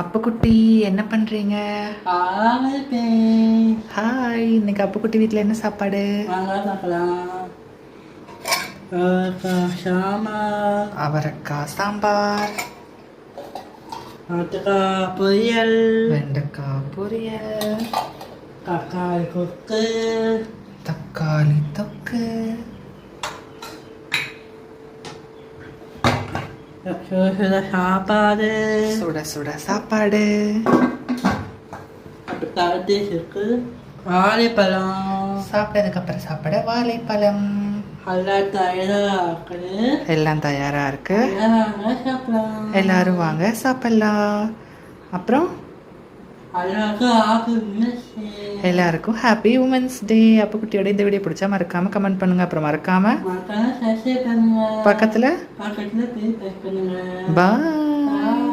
அப்புக்குட்டி என்ன பண்றீங்க? ஹாய் இன்னைக்கு அப்புக்குட்டி வீட்டில் என்ன சாப்பாடு? அவரைக்காய் சாம்பார். பொரியல் வெண்டைக்காய் பொரியல். தக்காளி கொத்து. தக்காளி தொக்கு சுட சுட சாப்பாடு சுட சுட சாப்பாடு. இருக்கு வாழைப்பழம். சாப்பிட்டதுக்கு அப்புறம் சாப்பிட வாழைப்பழம். எல்லாம் தயாராக இருக்குது எல்லாம் தயாரா இருக்கு. எல்லாரும் வாங்க சாப்பிடலாம். அப்புறம்? எல்லாருக்கும் ஹாப்பி உமன்ஸ் டே அப்புக்குட்டியோட இந்த வீடியோ பிடிச்சா மறக்காம கமெண்ட் பண்ணுங்க. அப்புறம் மறக்காம பக்கத்துல பக்கத்தில் பாய்